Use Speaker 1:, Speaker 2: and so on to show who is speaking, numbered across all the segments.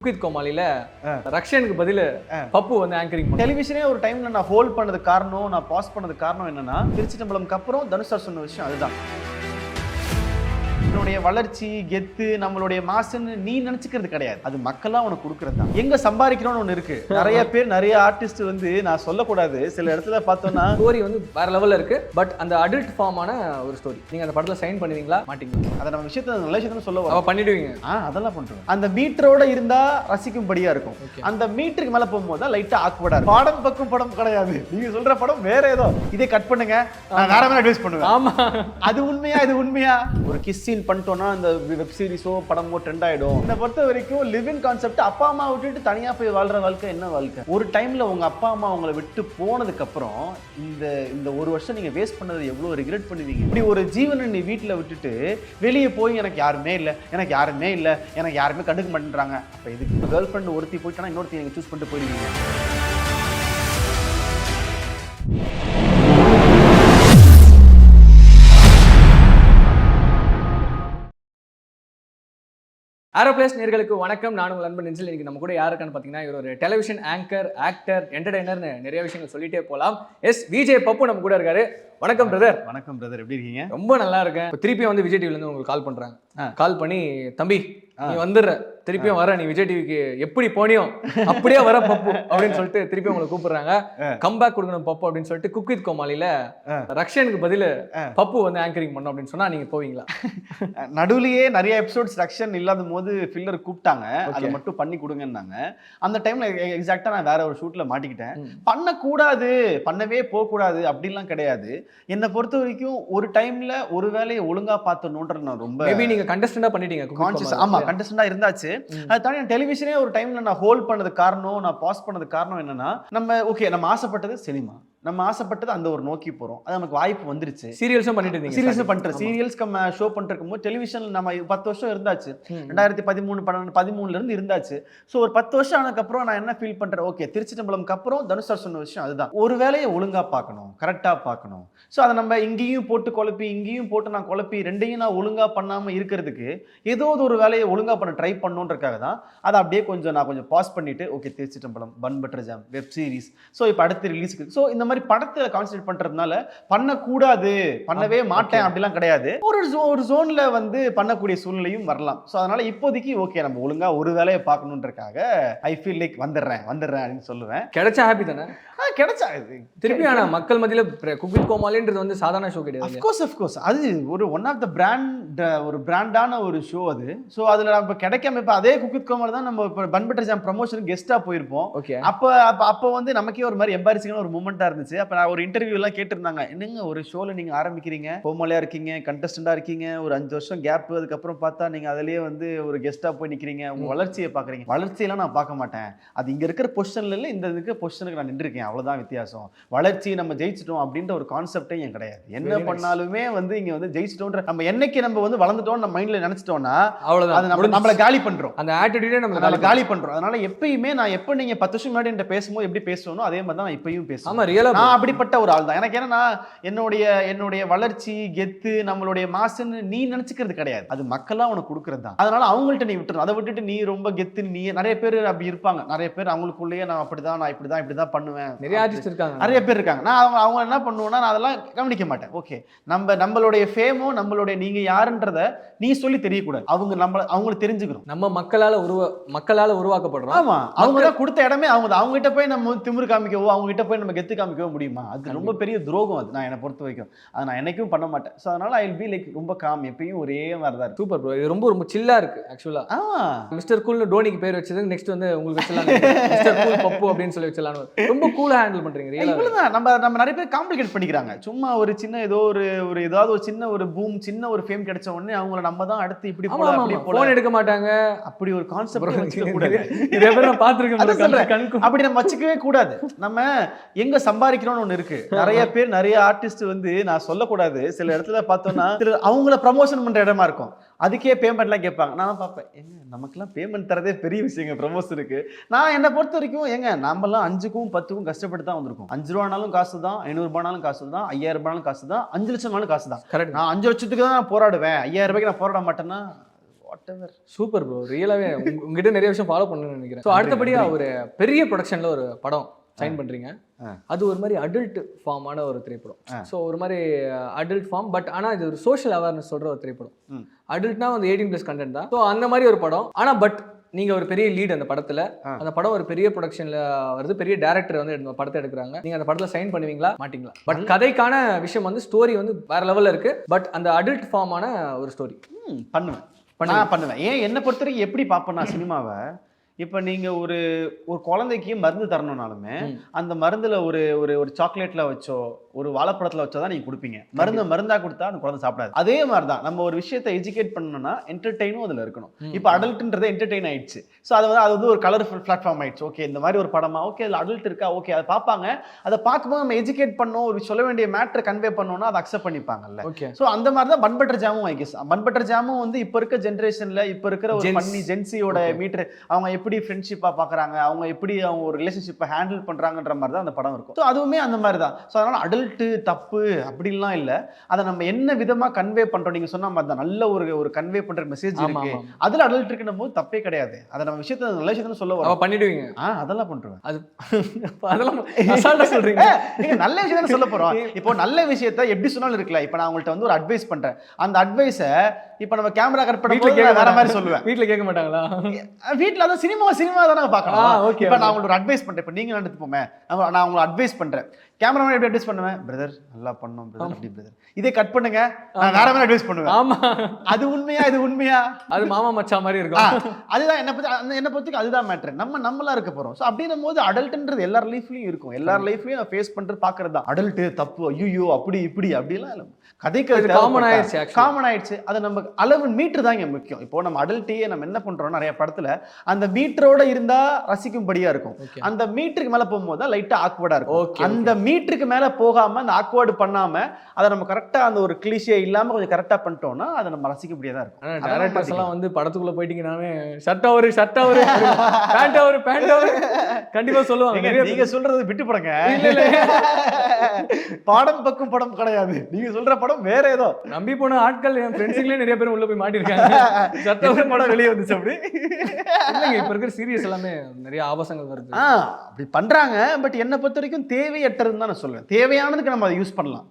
Speaker 1: Cook with கோமாளியில ரக்ஷனுக்கு பதில் பப்பு வந்து anchoring
Speaker 2: டெலிவிஷனே ஒரு டைம்ல நான் ஹோல்ட் பண்ணது காரணம் நான் பாஸ் பண்ணது காரணம் என்னன்னா திருச்சி டம்பளம்க்கு அப்புறம் தனுஷ் சார் சொன்ன விஷயம் அதுதான். என்னுடைய வளர்ச்சி கெத்து நம்மளுடைய மாசுன்னு நீ நினைச்சுக்கிறது கிடையாது. அது மக்களா உனக்கு கொடுக்கறது தான் எங்க சம்பாதிக்கிறோம்னு ஒண்ணு இருக்கு. நிறைய பேர் நிறைய ஆர்டிஸ்ட் வந்து நான் சொல்லக்கூடாது. சில இடத்துல பார்த்தோம்னா
Speaker 1: ஸ்டோரி வந்து வேற லெவல்ல இருக்கு. பட் அந்த அடல்ட் ஃபார்மான ஒரு ஸ்டோரி நீங்க அந்த படத்துல சைன் பண்ணுவீங்களா? மாட்டீங்களா
Speaker 2: அதை நம்ம விஷயத்த நல்ல விஷயத்த சொல்ல
Speaker 1: பண்ணிடுவீங்க.
Speaker 2: ஆ அதெல்லாம் பண்றோம். அந்த மீட்டரோட இருந்தா ரசிக்கும்படியா இருக்கும். அந்த மீட்டருக்கு மேல போகும்போது தான் லைட்டா ஆக்வர்டா இருக்கும். படம் பக்கம் படம் கிடையாது. நீங்க சொல்ற படம் வேற ஏதோ. இதை கட் பண்ணுங்க. நான் வேற மாதிரி அட்வைஸ் பண்ணுவேன்.
Speaker 1: ஆமா.
Speaker 2: அது உண்மையா இது உண்மையா? ஒரு கிஸ் சீன் பண்ணிட்டோம்னா இந்த வெப் சீரிஸோ படமோ ட்ரெண்ட் ஆகிடும் என்னை பொறுத்த வரைக்கும் லிவ் இன் கான்செப்ட் அப்பா அம்மா விட்டுட்டு தனியாக போய் வாழ்ற வாழ்க்கை என்ன வாழ்க்கை? ஒரு டைமில் உங்கள் அப்பா அம்மா உங்களை விட்டு போனதுக்கப்புறம் இந்த இந்த ஒரு வருஷம் நீங்கள் வேஸ்ட் பண்ணதை எவ்வளோ ரிக்ரெட் பண்ணுவீங்க? இப்படி ஒரு ஜீவனை நீ வீட்டில் விட்டுட்டு வெளியே போய் எனக்கு யாருமே இல்லை எனக்கு யாருமே இல்லை எனக்கு யாருமே கண்டுக்க மாட்டேன்றாங்க. அப்போ இதுக்கு கேர்ள் ஃப்ரெண்ட் ஒருத்தி போயிட்டானா இன்னொருத்தி நீங்கள் சூஸ் பண்ணிட்டு போயிடுவீங்க.
Speaker 1: ஏரோப்ளேஸ் நேர்களுக்கு வணக்கம். நான் உங்கள் அன்பன் நெஞ்சில். இன்னைக்கு நம்ம கூட யாருக்கான்னு பார்த்தீங்கன்னா இவர் ஒரு டெலிவிஷன் ஆங்கர் ஆக்டர் என்டர்டைனர்னு நிறைய விஷயங்கள் சொல்லிட்டே போகலாம். எஸ் விஜய் பப்பு நம்ம கூட இருக்காரு. வணக்கம் பிரதர்
Speaker 2: வணக்கம் பிரதர் எப்படி இருக்கீங்க?
Speaker 1: ரொம்ப நல்லா இருக்கேன். திருப்பி வந்து விஜய் டிவில இருந்து உங்களுக்கு கால் பண்றாங்க
Speaker 2: ஆ.
Speaker 1: கால் பண்ணி தம்பி நீ வந்துடுற. திருப்பியும் வர நீ விஜய் டிவிக்கு எப்படி போனியோ அப்படியே வர பப்பு அப்படின்னு சொல்லிட்டு திருப்பி உங்களை கூப்பிடுறாங்க. கம்பேக் கொடுக்கணும் பப்பு அப்படின்னு சொல்லிட்டு குக்வித் கோமாளியில. ரக்ஷனுக்கு பதில் பப்பு வந்து ஆங்கரிங் பண்ணும் அப்படின்னு சொன்னா நீங்க போவீங்களா?
Speaker 2: நடுவுலயே நிறைய எபிசோட்ஸ் ரக்ஷன் இல்லாத போது ஃபில்லர் கூப்பிட்டாங்க. அதை. மட்டும் பண்ணி கொடுங்கன்னாங்க. அந்த டைம்ல எக்ஸாக்டா நான் வேற ஒரு ஷூட்ல மாட்டிக்கிட்டேன். பண்ணக்கூடாது பண்ணவே போகக்கூடாது அப்படிலாம் கிடையாது. என்னை பொறுத்த வரைக்கும் ஒரு டைம்ல ஒரு வேலையை ஒழுங்கா பார்த்தணுன்ற நான் ரொம்ப
Speaker 1: மேபி நீங்க கண்டஸ்டண்டா பண்ணிட்டீங்க
Speaker 2: கான்சியஸ். ஆமா கண்டஸ்டண்டா இருந்தாச்சு.
Speaker 1: ம்.
Speaker 2: அது தாண்டி டெலிவிஷனே ஒரு டைம்ல நான் ஹோல்ட் பண்ணது காரணம் நான் பாஸ் பண்ணது காரணம் என்னன்னா நம்ம ஓகே நம்ம ஆசைப்பட்டது சினிமா நம்ம ஆசைப்பட்டது அந்த ஒரு நோக்கி போறோம். அது நமக்கு வாய்ப்பு வந்துருச்சு.
Speaker 1: சீரியல்ஸும் பண்ணிட்டு இருந்தீங்க
Speaker 2: சீரியஸ்
Speaker 1: starting.
Speaker 2: பண்றேன்
Speaker 1: ஆமா.
Speaker 2: சீரியல்ஸ் நம்ம ஷோ பண்ணிட்டு இருக்கும்போது டெலிவிஷன் நம்ம பத்து வருஷம் இருந்தாச்சு. ரெண்டாயிரத்தி பதிமூணு பன்னெண்டு பதிமூணுல இருந்து இருந்தாச்சு. ஸோ ஒரு பத்து வருஷம் ஆனதுக்கப்புறம் நான் என்ன ஃபீல் பண்றேன்? ஓகே திருச்சி டம்பளம்க்கு அப்புறம் தனுஷ் சார் சொன்ன விஷயம் அதுதான். ஒரு வேலையை ஒழுங்கா பார்க்கணும் கரெக்டா பார்க்கணும். ஸோ அதை நம்ம இங்கேயும் போட்டு குழப்பி இங்கேயும் போட்டு நான் குழப்பி ரெண்டையும் நான் ஒழுங்கா பண்ணாம இருக்கிறதுக்கு ஏதோ ஒரு வேலையை ஒழுங்கா பண்ண ட்ரை பண்ணுன்றதுக்காக தான் அதை அப்படியே கொஞ்சம் நான் கொஞ்சம் பாஸ் பண்ணிட்டு okay Trichy டம்பளம் bun butter jam web series so இப்போ அடுத்து ரிலீஸ்க்கு ஸோ இந்த மாதிரி படத்தை கான்சென்ட்ரேட் பண்றதுனால பண்ணக்கூடாது. பண்ணவே மாட்டேன். அப்படிலாம் கிடையாது. ஒரு ஒரு ஜோன்ல வந்து பண்ணக்கூடிய சூழ்நிலையும் வரலாம். ஸோ அதனால இப்போதைக்கு ஓகே நம்ம ஒழுங்கா ஒரு வேலையை பார்க்கணுன்றக்காக ஐ ஃபீல் லைக் வந்துடுறேன் வந்துடுறேன் அப்படின்னு சொல்லுவேன்.
Speaker 1: கிடைச்சா ஹாப்பி தானே?
Speaker 2: கிடைச்சா
Speaker 1: திருப்பி ஆனா மக்கள் மத்தியில குக்வித் கோமாளின்றது வந்து சாதாரண ஷோ கிடையாது?
Speaker 2: அஃப்கோர்ஸ் அஃப்கோர்ஸ் அது ஒரு ஒன் ஆஃப் த பிராண்ட் ஒரு பிராண்டான ஒரு ஷோ அது. ஸோ அதில் நம்ம கிடைக்காம இப்போ அதே குக்கித் கோமார் தான் நம்ம இப்போ பன்பட்டர் ஜாம் ப்ரமோஷன் கெஸ்ட்டாக போயிருப்போம்.
Speaker 1: ஓகே
Speaker 2: அப்போ அப்போ அப்போ வந்து நமக்கே ஒரு மாதிரி எம்பாரிசிங்கான ஒரு மூமெண்ட்டாக இருந்துச்சு. அப்போ நான் ஒரு இன்டர்வியூ எல்லாம் கேட்டிருந்தாங்க. என்னங்க ஒரு ஷோவில் நீங்கள் ஆரம்பிக்கிறீங்க? கோமாளியாக இருக்கீங்க கண்டஸ்டண்டாக இருக்கீங்க ஒரு அஞ்சு வருஷம் கேப் அதுக்கப்புறம் பார்த்தா நீங்கள் அதுலேயே வந்து ஒரு கெஸ்ட்டாக போய் நிற்கிறீங்க உங்கள் வளர்ச்சியை பார்க்குறீங்க. வளர்ச்சியெல்லாம் நான் பார்க்க மாட்டேன். அது இங்கே இருக்கிற பொசிஷனில் இல்லை இந்த இருக்கிற பொசிஷனுக்கு நான் நின்றுருக்கேன். அவ்வளோதான் வித்தியாசம். வளர்ச்சி நம்ம ஜெயிச்சிட்டோம் அப்படின்ற ஒரு கான்செப்டே என் கிடையாது. என்ன. பண்ணாலுமே வந்து இங்கே வந்து ஜெயிச்சிட்டோன்ற நம்ம என்னைக்கு நம்ம வந்து வளர்ந்துட்டோம் நம்ம மைண்டில் நினச்சிட்டோம்னா
Speaker 1: அவ்வளவுதான்.
Speaker 2: நம்மளை காலி பண்ணுறோம்
Speaker 1: அந்த ஆட்டிடியூடே நம்ம
Speaker 2: காலி பண்றோம். அதனால எப்பயுமே நான் எப்ப நீங்க பத்து வருஷம் முன்னாடி என்கிட்ட பேசும்போது எப்படி பேசுவனோ அதே மாதிரி தான் நான் இப்பயும்
Speaker 1: ஆமா ரியலா
Speaker 2: நான் அப்படிப்பட்ட ஒரு ஆள் தான். எனக்கு என்னன்னா என்னுடைய என்னுடைய வளர்ச்சி கெத்து நம்மளுடைய மாசுன்னு நீ நினைச்சுக்கிறது கிடையாது. அது மக்களா உனக்கு கொடுக்கறது தான். அதனால அவங்கள்ட்ட நீ விட்டுரு. அதை விட்டுட்டு நீ ரொம்ப கெத்து நீ நிறைய பேர் அப்படி இருப்பாங்க. நிறைய பேர் அவங்களுக்குள்ளேயே நான் அப்படிதான் நான் இப்படிதான் இப்படிதான் பண்ணுவேன்.
Speaker 1: நிறைய ஆர்டிஸ்ட் இருக்காங்க.
Speaker 2: நிறைய பேர் இருக்காங்க. நான் அவங்க அவங்க என்ன பண்ணுவேன்னா நான் அதெல்லாம் கவனிக்க மாட்டேன். ஓகே நம்ம நம்மளுடைய ஃபேமோ நம்மளுடைய நீங்க யாருன்றத நீ சொல்லி தெரியக்கூடாது. அவங்க நம்ம அவங்களுக்கு தெரிஞ்சுக்கணும்.
Speaker 1: நம்ம மக்களால உருவ மக்களால உருவாக்கப்படுறோம்.
Speaker 2: ஆமா அவங்க தான் கொடுத்த இடமே அவங்க அவங்க கிட்ட போய் நம்ம திமிரு காமிக்கவோ அவங்க கிட்ட போய் நம்ம கெத்து காமிக்கவோ முடியுமா? அது ரொம்ப பெரிய துரோகம் அது. நான் என்னை பொறுத்த வரைக்கும். அதை நான் என்னைக்கும் பண்ண மாட்டேன். ஸோ அதனால ஐ பி லைக் ரொம்ப காம் எப்பயும் ஒரே மாதிரி தான்
Speaker 1: சூப்பர் ப்ரோ இது ரொம்ப ரொம்ப சில்லா இருக்கு ஆக்சுவலா
Speaker 2: ஆமா.
Speaker 1: மிஸ்டர் கூல்னு டோனிக்கு பேர் வச்சது நெக்ஸ்ட் வந்து உங்களுக்கு வச்சலாம் மிஸ்டர் கூல் பப்பு அப்படின்னு சொல்லி வச்சலாம். ரொம்ப கூலா ஹேண்டில் பண்றீங்க
Speaker 2: இவ்வளவுதான். நம்ம நம்ம நிறைய பேர் காம்ப்ளிகேட் பண்ணிக்கிறாங்க. சும்மா ஒரு சின்ன ஏதோ ஒரு ஒரு ஏதாவது ஒரு சின்ன ஒரு பூம் சின்ன ஒரு ஃபேம் கிடைச்ச உடனே அவங்கள நம்ம தான் அடுத்து இப்படி போல அப்படி
Speaker 1: போன் எடுக்க மாட்டாங்க.
Speaker 2: அப்படி ஒரு கான்செப்ட் வச்சுக்க கூடாது.
Speaker 1: நான்
Speaker 2: அப்படி நம்ம வச்சுக்கவே கூடாது. நம்ம எங்க சம்பாதிக்கிறோம்னு ஒண்ணு இருக்கு. நிறைய பேர் நிறைய ஆர்டிஸ்ட் வந்து நான் சொல்லக்கூடாது. சில இடத்துல பார்த்தோம்னா அவங்கள ப்ரமோஷன் பண்ற இடமா இருக்கும். அதுக்கே பேமெண்ட்லாம் கேட்பாங்க. நான் பார்ப்பேன். ஏங்க நமக்கெல்லாம் பேமெண்ட் தரதே பெரிய விஷயங்க. ப்ரமோஷனுக்கு நான் என்னை பொறுத்த வரைக்கும் ஏங்க நம்மலாம் அஞ்சுக்கும் பத்துக்கும் கஷ்டப்பட்டு தான் வந்திருக்கோம். அஞ்சு ரூபானாலும் காசு தான் ஐநூறுபானாலும் காசு தான் ஐயாயிரம் ரூபானாலும் காசு தான் அஞ்சு லட்சம்னாலும் காசு தான்
Speaker 1: கரெக்ட்
Speaker 2: நான் அஞ்சு லட்சத்துக்கு தான் நான் போராடுவேன். ஐயாயிரம் ரூபாய்க்கு நான் போராட மாட்டேன்னா
Speaker 1: சூப்பர் ப்ரோ ரியலாவே உங்க- உங்ககிட்ட நிறைய விஷயம் ஃபாலோ பண்ணணும்னு நினைக்கிறேன். ஸோ அடுத்தபடியா ஒரு பெரிய ப்ரொடக்ஷன்ல ஒரு படம். சைன் பண்றீங்க.
Speaker 2: ஆ.
Speaker 1: அது ஒரு மாதிரி அடல்ட் ஃபார்மான ஒரு திரைப்படம். ஸோ ஒரு மாதிரி அடல்ட் ஃபார்ம் பட் ஆனா இது ஒரு சோஷியல் அவேர்னஸ் சொல்ற ஒரு திரைப்படம். அடல்ட்னா வந்து எயிட்டீன் ப்ளஸ் கண்டென்ட் தான். ஸோ அந்த மாதிரி ஒரு படம். ஆனா பட் நீங்க ஒரு பெரிய லீட் அந்த படத்துல. அந்த படம் ஒரு பெரிய ப்ரொடக்ஷன்ல வருது. பெரிய டேரக்டர் வந்து படத்தை எடுக்கிறாங்க. நீங்க அந்த படத்துல சைன் பண்ணுவீங்களா? மாட்டீங்களா? பட் கதைக்கான விஷயம் வந்து ஸ்டோரி வந்து வேற லெவல்ல இருக்கு. பட் அந்த அடல்ட் ஃபார்மான ஒரு ஸ்டோரி
Speaker 2: பண்ணுவேன். பண்ணுவேன். ஏன் என்னை பொறுத்த வரைக்கும் எப்படி பார்ப்பேன் நான் சினிமாவை இப்போ நீங்க ஒரு ஒரு குழந்தைக்கு மருந்து தரணும்னாலுமே. அந்த மருந்துல ஒரு ஒரு ஒரு சாக்லேட்ல வச்சோ ஒரு வாழைப்பழத்துல வச்சோ தான் நீங்க கொடுப்பீங்க. மருந்து மருந்தா கொடுத்தா அந்த குழந்தை சாப்பிடாது. அதே மாதிரி தான் நம்ம ஒரு விஷயத்தை எஜுகேட் பண்ணணும்னா என்டர்டெயினும் அதுல இருக்கணும். இப்போ அடல்ட்ன்றது என்டர்டெயின் ஆயிடுச்சு. ஸோ அது வந்து அது வந்து ஒரு கலர்ஃபுல் பிளாட்ஃபார்ம் ஆயிடுச்சு. ஓகே இந்த மாதிரி ஒரு படமா ஓகே அதில் அடல்ட் இருக்கா? ஓகே அதை பார்ப்பாங்க. அதை பார்க்கும்போது நம்ம எஜுகேட் பண்ணோம் ஒரு சொல்ல வேண்டிய மேட்ரை கன்வே பண்ணோம்னா அதை அக்செப்ட் பண்ணிப்பாங்கல்ல.
Speaker 1: ஓகே
Speaker 2: ஸோ அந்த மாதிரி தான் பன்பட்டர் ஜாமும் ஐ கெஸ் பன்பட்டர் ஜாமும் வந்து இப்போ இருக்க ஜென்ரேஷன்ல இப்போ இருக்கிற ஒரு. பண்ணி ஜென்சியோட. மீட்டர் அவங்க எப்படி ஃப்ரெண்ட்ஷிப்பாக பார்க்குறாங்க அவங்க எப்படி அவங்க ஒரு ரிலேஷன்ஷிப்பை ஹேண்டில் பண்ணுறாங்கன்ற மாதிரி தான் அந்த படம் இருக்கும். ஸோ அதுவுமே அந்த மாதிரி தான். ஸோ அதனால அடல்ட்டு தப்பு அப்படின்லாம் இல்லை. அதை நம்ம என்ன விதமாக கன்வே பண்ணுறோம் நீங்கள் சொன்ன மாதிரி தான். நல்ல ஒரு ஒரு கன்வே பண்ணுற மெசேஜ் இருக்கு. அதில் அடல்ட் இருக்குன்னும் போது தப்பே கிடையாது. அதை நம்ம விஷயத்த நல்ல விஷயத்த சொல்ல வரோம்.
Speaker 1: பண்ணிடுவீங்க.
Speaker 2: ஆ அதெல்லாம் பண்ணுறேன்
Speaker 1: அது அதெல்லாம் அசால்ட்டா சொல்றீங்க.
Speaker 2: நீங்க நல்ல விஷயம் தானே சொல்ல போறோம். இப்போ நல்ல விஷயத்த எப்படி சொன்னாலும் இருக்குல்ல இப்போ நான் உங்கள்ட்ட வந்து ஒரு அட்வைஸ் பண்றேன். அந்த அட்வைஸை இப்போ நம்ம கேமரா கட் நான் வேற மாதிரி. சொல்லுவேன்.
Speaker 1: வீட்ல கேட்க மாட்டாங்களா?
Speaker 2: வீட்ல அதான் சினிமா சினிமா தானே
Speaker 1: ஆ,
Speaker 2: பார்க்கணும்
Speaker 1: okay,
Speaker 2: இப்போ நான். உங்களுக்கு ஒரு அட்வைஸ் பண்றேன். இப்போ நீங்க நடந்துப்போமே. நான் நான் உங்களுக்கு அட்வைஸ் பண்றேன். கேமராமேன் எப்படி அட்வைஸ் பண்ணுவேன்? பிரதர் நல்லா பண்ணோம் பிரதர் அப்படி பிரதர் இதே கட் பண்ணுங்க. நான் வேற மாதிரி அட்வைஸ் பண்ணுவேன்.
Speaker 1: ஆமா.
Speaker 2: அது உண்மையா இது உண்மையா?
Speaker 1: அது மாமா மச்சான் மாதிரி இருக்கும்.
Speaker 2: அதுதான் என்ன பத்தி அந்த என்ன பொறுத்துக்கு அதுதான் மேட்ரு நம்ம நம்மளா இருக்க போறோம். ஸோ அப்படின்னும் போது அடல்ட்ன்றது எல்லார் லைஃப்லயும் இருக்கும். எல்லார் லைஃப்லயும் ஃபேஸ் பண்றது பாக்குறது தான். அடல்ட் தப்பு ஐயோ அப்படி இப்படி அப்படிலாம் இல்லை. கதைக்கு
Speaker 1: இது common ஆயிடுச்சு.
Speaker 2: காமன் ஆயிடுச்சு. அது நம்ம அளவு மீட்டர் தான் இங்க முக்கியம். இப்போ நம்ம அடல்ட்டையே நம்ம என்ன பண்றோம் நிறைய படத்துல அந்த மீட்டரோட இருந்தா ரசிக்கும்படியா இருக்கும். அந்த மீட்டருக்கு மேல போகும்போது தான் லைட்டா ஆக்வர்டா இருக்கும். அந்த மீட்டருக்கு மேல போகாம அந்த ஆக்வர்டு பண்ணாம அதை நம்ம கரெக்டா அந்த ஒரு கிளிஷே இல்லாம கொஞ்சம் கரெக்டா பண்ணிட்டோம்னா அதை நம்ம ரசிக்கக்கூடியதா இருக்கும்.
Speaker 1: ஆனா
Speaker 2: அதெல்லாம்
Speaker 1: டேரக்டர்ஸ் எல்லாம் வந்து படத்துக்குள்ள போயிட்டீங்கன்னாவே ஷர்ட் அவரு ஷர்ட் அவரு பேண்ட் அவரு பேண்ட் அவரு கண்டிப்பா சொல்லுவாங்க.
Speaker 2: நீங்க
Speaker 1: நிறைய
Speaker 2: நீங்க சொல்றது விட்டு படங்க. பாடம் பக்கம் படம் கிடையாது. நீங்க சொல்ற படம் வேற ஏதோ.
Speaker 1: நம்பி போன ஆட்கள் என் ஃப்ரெண்ட்ஸுங்களே நிறைய பேர் உள்ள போய் மாட்டிருக்காங்க. ஷர்ட் அவரு
Speaker 2: படம் வெளியே வந்துச்சு அப்படி?
Speaker 1: இல்லைங்க இப்ப இருக்கிற சீரியஸ் எல்லாமே நிறைய ஆபாசங்கள் வருது.
Speaker 2: ஆ அப்படி பண்றாங்க. பட் என்னை பொறுத்த வரைக்கும் தேவையற்றதுன்னு தான் நான் சொல்லுவேன் தேவையானதுக்கு நம்ம அதை யூஸ் பண்ணலாம்.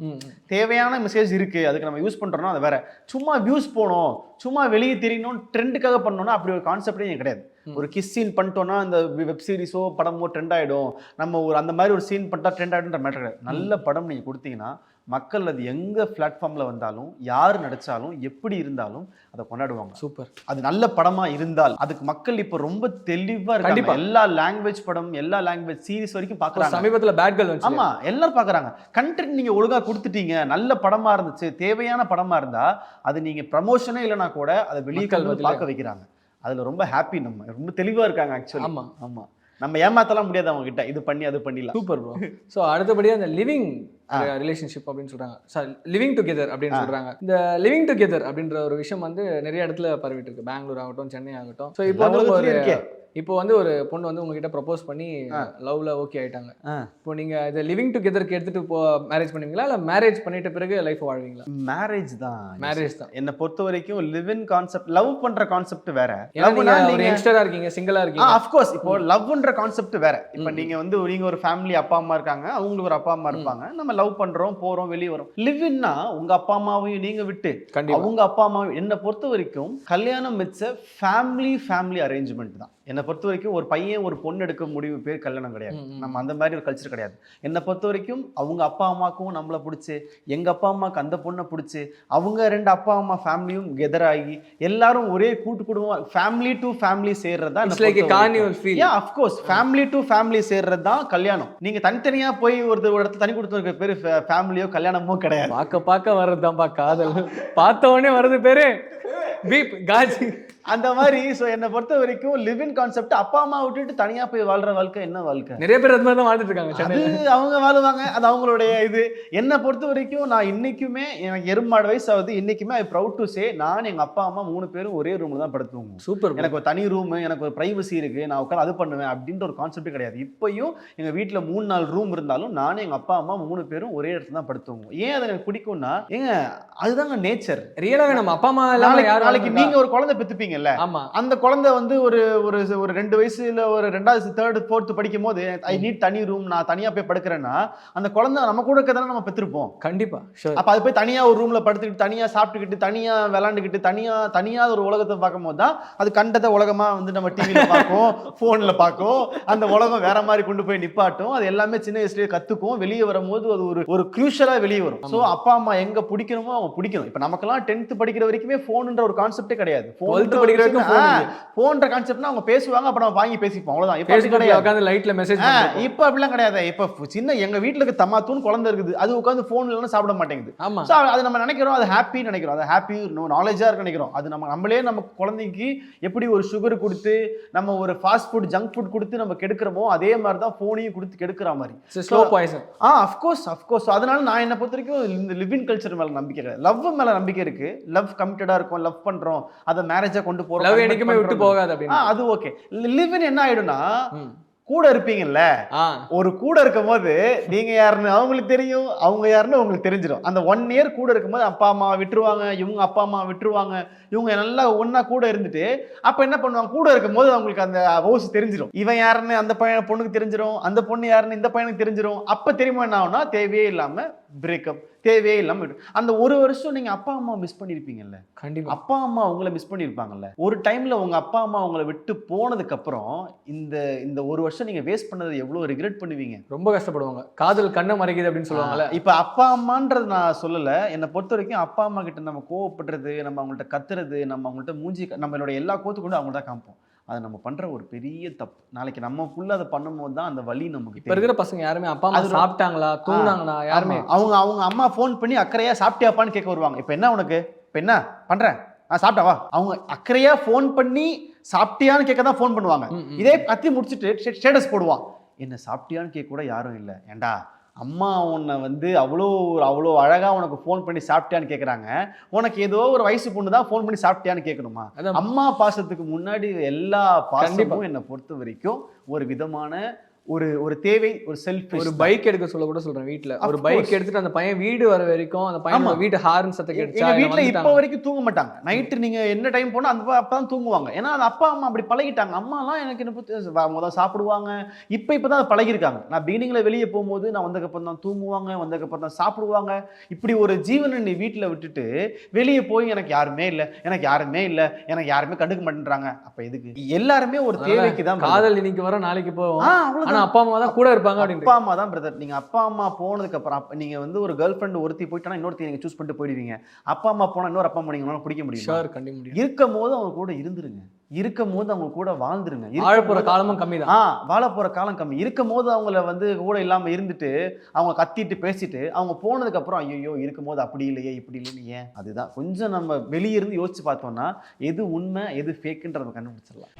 Speaker 2: தேவையான மெசேஜ் இருக்கு அதுக்கு நம்ம யூஸ் பண்றோம்னா அது வேற. சும்மா வியூஸ் போனோம் சும்மா வெளியே தெரியணும் ட்ரெண்டுக்காக பண்ணோம்னா அப்படி ஒரு கான்செப்டே கிடையாது. ஒரு கிஸ் சீன் பண்ணிட்டோம்னா அந்த வெப் சீரிஸோ படமோ ட்ரெண்ட் ஆயிடும். நம்ம ஒரு அந்த மாதிரி ஒரு சீன் பண்ணிட்டா ட்ரெண்ட் ஆயிடும்ன்ற மேட்டர் கிடையாது. நல்ல படம் நீங்க கொடுத்தீங்கன்னா மக்கள் அது எங்க பிளாட்ஃபார்ம்ல வந்தாலும் யார் நடிச்சாலும் எப்படி இருந்தாலும் அதை கொண்டாடுவாங்க.
Speaker 1: சூப்பர்.
Speaker 2: அது நல்ல படமா இருந்தால் அதுக்கு மக்கள் இப்போ ரொம்ப தெளிவா இருக்காங்க. எல்லா லாங்குவேஜ் படம் எல்லா லாங்குவேஜ் சீரிஸ் வரைக்கும்
Speaker 1: இப்போ
Speaker 2: பாக்குறாங்க.
Speaker 1: சமீபத்துல பேட் கேர்ள் வந்து
Speaker 2: ஆமா எல்லாரும் பாக்குறாங்க. கண்டென்ட் நீங்க ஒழுங்கா கொடுத்துட்டீங்க நல்ல படமா இருந்துச்சு தேவையான படமா இருந்தா அது நீங்க ப்ரமோஷனே இல்லைனா கூட அதை வெளியே. பார்க்க வைக்கிறாங்க. அதுல ரொம்ப ஹாப்பி நம்ம. ரொம்ப தெளிவா இருக்காங்க ஆக்சுவலி
Speaker 1: ஆமா.
Speaker 2: ஆமா. நம்ம ஏமாத்தலாம் முடியாது அவங்க கிட்ட இது பண்ணி அது பண்ணிடலாம்
Speaker 1: சூப்பர் ப்ரோ ஸோ அடுத்தபடியா இந்த லிவிங் ரிலேஷன்ஷிப் அப்படின்னு சொல்றாங்க. சாரி லிவிங் டுகெதர் அப்படின்னு. சொல்றாங்க. இந்த லிவிங் டுகெதர் அப்படின்ற ஒரு விஷயம் வந்து நிறைய இடத்துல பரவிட்டு இருக்கு. பெங்களூர் ஆகட்டும் சென்னை ஆகட்டும். ஸோ இப்போ வந்து ஒரு. இப்போ வந்து ஒரு பொண்ணு வந்து உங்ககிட்ட ப்ரப்போஸ் பண்ணி. லவ்ல ஓகே ஆயிட்டாங்க. இப்போ நீங்க இதை லிவிங் டுகெதருக்கு எடுத்துட்டு போ மேரேஜ் பண்ணுவீங்களா? இல்ல மேரேஜ் பண்ணிட்ட பிறகு லைஃப் வாழ்வீங்களா?
Speaker 2: மேரேஜ் தான்
Speaker 1: மேரேஜ் தான்.
Speaker 2: என்னை பொறுத்த வரைக்கும் லிவ் இன் கான்செப்ட் லவ் பண்ற கான்செப்ட் வேற.
Speaker 1: நீங்க யங்ஸ்டரா இருக்கீங்க சிங்கிளா இருக்கீங்க.
Speaker 2: அஃப்கோர்ஸ் இப்போ லவ்ன்ற கான்செப்ட் வேற. இப்போ. நீங்க வந்து நீங்க ஒரு ஃபேமிலி அப்பா அம்மா இருக்காங்க அவங்களுக்கு ஒரு அப்பா அம்மா இருப்பாங்க. நம்ம லவ் பண்றோம் போறோம் வெளியே வரோம். லிவ் இன்னா உங்க அப்பா அம்மாவையும் நீங்க விட்டு அவங்க அப்பா அம்மா என்னை பொறுத்த வரைக்கும் கல்யாணம் வச்ச ஃபேமிலி ஃபேமிலி அரேஞ்ச்மெண்ட் தான். என்னை பொறுத்த வரைக்கும் ஒரு பையன் ஒரு பொண்ணு எடுக்க முடிவு பேர் கல்யாணம் கிடையாது. நம்ம அந்த மாதிரி ஒரு கல்ச்சர் கிடையாது. என்னை பொறுத்த வரைக்கும் அவங்க அப்பா அம்மாக்கும் நம்மளை பிடிச்சி எங்க அப்பா அம்மாவுக்கு அந்த பொண்ணை பிடிச்சி அவங்க ரெண்டு அப்பா அம்மா ஃபேமிலியும் கெதராகி எல்லாரும் ஒரே கூட்டு குடும்பம் ஃபேமிலி டு ஃபேமிலி சேர்றது தான் அஃப்கோர்ஸ் ஃபேமிலி டு ஃபேமிலி சேர்றது தான் கல்யாணம். நீங்க தனித்தனியா போய் ஒரு ஒரு இடத்துல தனி கொடுத்து பேரு ஃபேமிலியோ கல்யாணமோ கிடையாது.
Speaker 1: பார்க்க பார்க்க வர்றதுதான்ப்பா காதல். பார்த்த உடனே வர்றது பேரு பீப் காஜி.
Speaker 2: அந்த மாதிரி ஸோ என்னை பொறுத்த வரைக்கும் லிவ் இன் கான்செப்ட் அப்பா அம்மா விட்டுட்டு தனியா போய் வாழ்ற வாழ்க்கை என்ன வாழ்க்கை?
Speaker 1: நிறைய பேர் அது மாதிரி தான் வாழ்ந்துட்டு இருக்காங்க
Speaker 2: அது அவங்க வாழுவாங்க அது அவங்களுடைய இது. என்னை பொறுத்த வரைக்கும் நான் இன்னைக்குமே எனக்கு எருமாடு வயசு ஆகுது இன்னைக்குமே ஐ ப்ரௌட் டு சே நான் எங்க அப்பா அம்மா மூணு பேரும் ஒரே ரூம்ல தான் படுத்துவோம்.
Speaker 1: சூப்பர்
Speaker 2: எனக்கு ஒரு தனி ரூம் எனக்கு ஒரு பிரைவசி இருக்கு நான் உட்காந்து அது பண்ணுவேன் அப்படின்ற ஒரு கான்செப்ட் கிடையாது. இப்பயும் எங்க வீட்ல மூணு நாலு ரூம் இருந்தாலும் நானும் எங்க அப்பா அம்மா மூணு பேரும் ஒரே இடத்துல தான் படுத்துவோம். ஏன் அது எனக்கு பிடிக்கும்னா ஏங்க அதுதாங்க நேச்சர்
Speaker 1: ரியலாவே நம்ம அப்பா அம்மா யாரும்
Speaker 2: நாளைக்கு நீங்க ஒரு குழந்தை பெத்துப்பீங்க இருப்பீங்கல்ல
Speaker 1: ஆமா.
Speaker 2: அந்த குழந்தை வந்து ஒரு ஒரு ஒரு ரெண்டு வயசுல ஒரு ரெண்டாவது தேர்ட் ஃபோர்த் படிக்கும் போது ஐ நீட் தனி ரூம் நான் தனியா போய் படுக்கிறேன்னா அந்த குழந்தை நம்ம கூட இருக்க தானே நம்ம பெற்றிருப்போம்
Speaker 1: கண்டிப்பா
Speaker 2: அப்ப அது போய் தனியா ஒரு ரூம்ல படுத்துக்கிட்டு தனியா சாப்பிட்டுக்கிட்டு தனியா விளாண்டுக்கிட்டு தனியா தனியா ஒரு உலகத்தை பார்க்கும் போது தான் அது கண்டத உலகமா வந்து நம்ம டிவியில பார்க்கும் போன்ல பார்க்கும் அந்த உலகம் வேற மாதிரி கொண்டு போய் நிப்பாட்டும். அது எல்லாமே சின்ன வயசுலயே கத்துக்கும். வெளியே வரும்போது அது ஒரு ஒரு குரூஷலா வெளியே வரும். சோ அப்பா அம்மா எங்க பிடிக்கணுமோ அவங்க பிடிக்கணும். இப்ப நமக்கெல்லாம் டென்த் படிக்கிற வரைக்குமே போன்ன்ற ஒரு கான்செப்டே கிடையாது.
Speaker 1: 12th படிக்கிற வரைக்கும்
Speaker 2: கான்செப்ட்னா அவங்க பேசுவாங்க அப்ப நம்ம வாங்கி பேசிப்போம். அவ்வளவுதான். இப்ப கிடையாது.
Speaker 1: உட்காந்து லைட்ல மெசேஜ்
Speaker 2: இப்ப அப்படிலாம் கிடையாது. இப்ப சின்ன எங்க வீட்டுல இருக்க தம்மாத்தூன் குழந்தை இருக்குது. அது உட்காந்து போன் இல்லைன்னா சாப்பிட மாட்டேங்குது.
Speaker 1: ஆமா.
Speaker 2: ஸோ அது நம்ம நினைக்கிறோம் அது ஹாப்பி நினைக்கிறோம். அது ஹாப்பி நாலேஜா இருக்கு நினைக்கிறோம். அது நம்ம நம்மளே நம்ம குழந்தைக்கு எப்படி ஒரு சுகர் கொடுத்து நம்ம ஒரு ஃபாஸ்ட் ஃபுட் ஜங்க் ஃபுட் கொடுத்து நம்ம கெடுக்கிறோமோ அதே மாதிரி தான் ஃபோனையும் கொடுத்து கெடுக்கிற மாதிரி.
Speaker 1: ஸ்லோ பாய்சன்
Speaker 2: ஆ அஃப்கோர்ஸ் அஃப்கோர்ஸ் அதனால நான் என்னை பொறுத்த வரைக்கும் இந்த லிவிங் கல்ச்சர் மேல நம்பிக்கை கிடையாது. லவ் மேல நம்பிக்கை இருக்கு. லவ் கமிட்டடா இருக்கும். லவ் பண்றோம் அதை மேரேஜா கொண்டு convert
Speaker 1: என்னைக்குமே விட்டு. போகாது அப்படின்னு.
Speaker 2: அது ஓகே லிவ் என்ன ஆயிடும்னா. கூட இருப்பீங்கல்ல? ஒரு கூட இருக்கும் போது நீங்க யாருன்னு அவங்களுக்கு தெரியும் அவங்க யாருன்னு உங்களுக்கு தெரிஞ்சிடும். அந்த ஒன் இயர் கூட இருக்கும்போது அப்பா அம்மா விட்டுருவாங்க இவங்க அப்பா அம்மா விட்டுருவாங்க இவங்க நல்லா ஒண்ணா கூட இருந்துட்டு அப்ப என்ன பண்ணுவாங்க? கூட இருக்கும்போது அவங்களுக்கு அந்த ஓஸ் தெரிஞ்சிடும் இவன் யாருன்னு அந்த பையன் பொண்ணுக்கு தெரிஞ்சிடும் அந்த பொண்ணு யாருன்னு இந்த பையனுக்கு தெரிஞ்சிடும் அப்ப தெரியுமா என்ன ஆகும்னா தேவையே இல்லாம பிரேக்கப் தேவையே இல்லாம விடு. அந்த ஒரு வருஷம் நீங்க அப்பா அம்மா மிஸ் பண்ணிருப்பீங்கல்ல?
Speaker 1: கண்டிப்பா.
Speaker 2: அப்பா அம்மா உங்களை மிஸ் பண்ணியிருப்பாங்கல்ல ஒரு டைம்ல உங்க அப்பா அம்மா உங்களை விட்டு போனதுக்கு அப்புறம் இந்த இந்த ஒரு வருஷம் நீங்க வேஸ்ட் பண்ணதை எவ்வளவு ரிக்ரெட் பண்ணுவீங்க?
Speaker 1: ரொம்ப கஷ்டப்படுவாங்க. காதல் கண்ணை மறைக்குது அப்படின்னு சொல்லுவாங்கல்ல?
Speaker 2: இப்ப அப்பா அம்மான்றது நான் சொல்லல. என்னை பொறுத்த வரைக்கும் அப்பா அம்மா கிட்ட நம்ம கோவப்படுறது நம்ம அவங்கள்ட்ட கத்துறது நம்ம அவங்கள்ட்ட மூஞ்சி நம்மளோட எல்லா கோத்து கொண்டு அவங்கள்ட்ட காமிப்போம். அது நம்ம பண்ற ஒரு பெரிய தப்பு. நாளைக்கு நம்ம புள்ள அதை பண்ணும்போது தான் அந்த வலி நமக்கு
Speaker 1: இப்ப. இருக்கிற பசங்க யாருமே அப்பா அம்மா சாப்பிட்டாங்களா? தூங்குனாங்களா? யாருமே.
Speaker 2: அவங்க அவங்க அம்மா ஃபோன் பண்ணி அக்கறையா சாப்பிட்டியாப்பான்னு கேட்க வருவாங்க. இப்போ என்ன உனக்கு? இப்போ என்ன? பண்றேன். ஆ சாப்பிட்டா வா. அவங்க அக்கறையா ஃபோன் பண்ணி சாப்பிட்டியான்னு கேட்க தான் ஃபோன் பண்ணுவாங்க. இதே கத்தி முடிச்சுட்டு ஸ்டேட்டஸ் போடுவான் என்ன சாப்பிட்டியான்னு கேட்க கூட யாரும் இல்லை. ஏன்டா அம்மா உன்னை வந்து அவ்வளோ ஒரு அவ்வளோ அழகா உனக்கு ஃபோன் பண்ணி சாப்பிட்டியான்னு கேட்குறாங்க உனக்கு ஏதோ ஒரு வயசு பொண்ணு தான் ஃபோன் பண்ணி சாப்பிட்டியான்னு கேட்கணுமா அம்மா பாசத்துக்கு முன்னாடி எல்லா. பாசமும் என்னை பொறுத்த வரைக்கும் ஒரு விதமான ஒரு ஒரு தேவை ஒரு செல்ஃப்
Speaker 1: ஒரு பைக் எடுக்க சொல்ல கூட சொல்றேன் வீட்ல.
Speaker 2: Of
Speaker 1: ஒரு. பைக் எடுத்துட்டு அந்த பையன் வீடு வர வரைக்கும் அந்த பையன். வீட்டு ஹார்ன் சத்தம் கேட்டுச்சா
Speaker 2: வீட்ல இப்ப. வரைக்கும் தூங்க மாட்டாங்க. நைட்டு நீங்க என்ன டைம் போனா அந்த அப்பதான் தூங்குவாங்க. ஏன்னா அது அப்பா அம்மா அப்படி பழகிட்டாங்க. அம்மாலாம் எனக்கு என்ன பத்தி வ- முத சாப்பிடுவாங்க. இப்ப இப்பதான் அது பழகிருக்காங்க. நான் பிகினிங்ல வெளியே போகும்போது நான் வந்ததுக்கப்புறம் தான் தூங்குவாங்க வந்ததுக்கப்புறம் தான் சாப்பிடுவாங்க. இப்படி ஒரு ஜீவனை நீ வீட்டுல விட்டுட்டு வெளியே போய் எனக்கு யாருமே இல்ல எனக்கு யாருமே இல்ல எனக்கு யாருமே கண்டுக்க மாட்டேன்றாங்க. அப்ப எதுக்கு? எல்லாருமே ஒரு தேவைக்கு தான்.
Speaker 1: காதல் இன்னைக்கு வர நாளைக்கு போவோம். ஆனா. அப்பா அம்மா தான் கூட இருப்பாங்க
Speaker 2: அப்பா அம்மா தான் பிரதர் நீங்க அப்பா அம்மா போனதுக்கு அப்புறம் அப்ப நீங்க வந்து ஒரு கேர்ள் ஃப்ரெண்ட் ஒருத்தி போயிட்டானா இன்னொருத்தி நீங்க சூஸ் பண்ணிட்டு போயிடுவீங்க. அப்பா அம்மா போனா இன்னொரு அப்பா அம்மா நீங்க பிடிக்க முடியும்?
Speaker 1: ஷோர் கண்டிப்பா
Speaker 2: இருக்கும் போது அவங்க கூட இருந்துருங்க. இருக்கும் போது அவங்க கூட வாழ்ந்துருங்க.
Speaker 1: வாழ போற காலமும் கம்மி தான்
Speaker 2: ஆ வாழ போற காலம் கம்மி. இருக்கும் போது அவங்கள வந்து கூட இல்லாம இருந்துட்டு அவங்க கத்திட்டு பேசிட்டு அவங்க போனதுக்கு அப்புறம் ஐயோ இருக்கும் போது அப்படி இல்லையே இப்படி இல்லைன்னு ஏன்? அதுதான். கொஞ்சம் நம்ம வெளியே இருந்து யோசிச்சு பார்த்தோம்னா எது உண்மை எது ஃபேக்குன்ற நம்ம கண்டுபிடிச்சிடலாம்.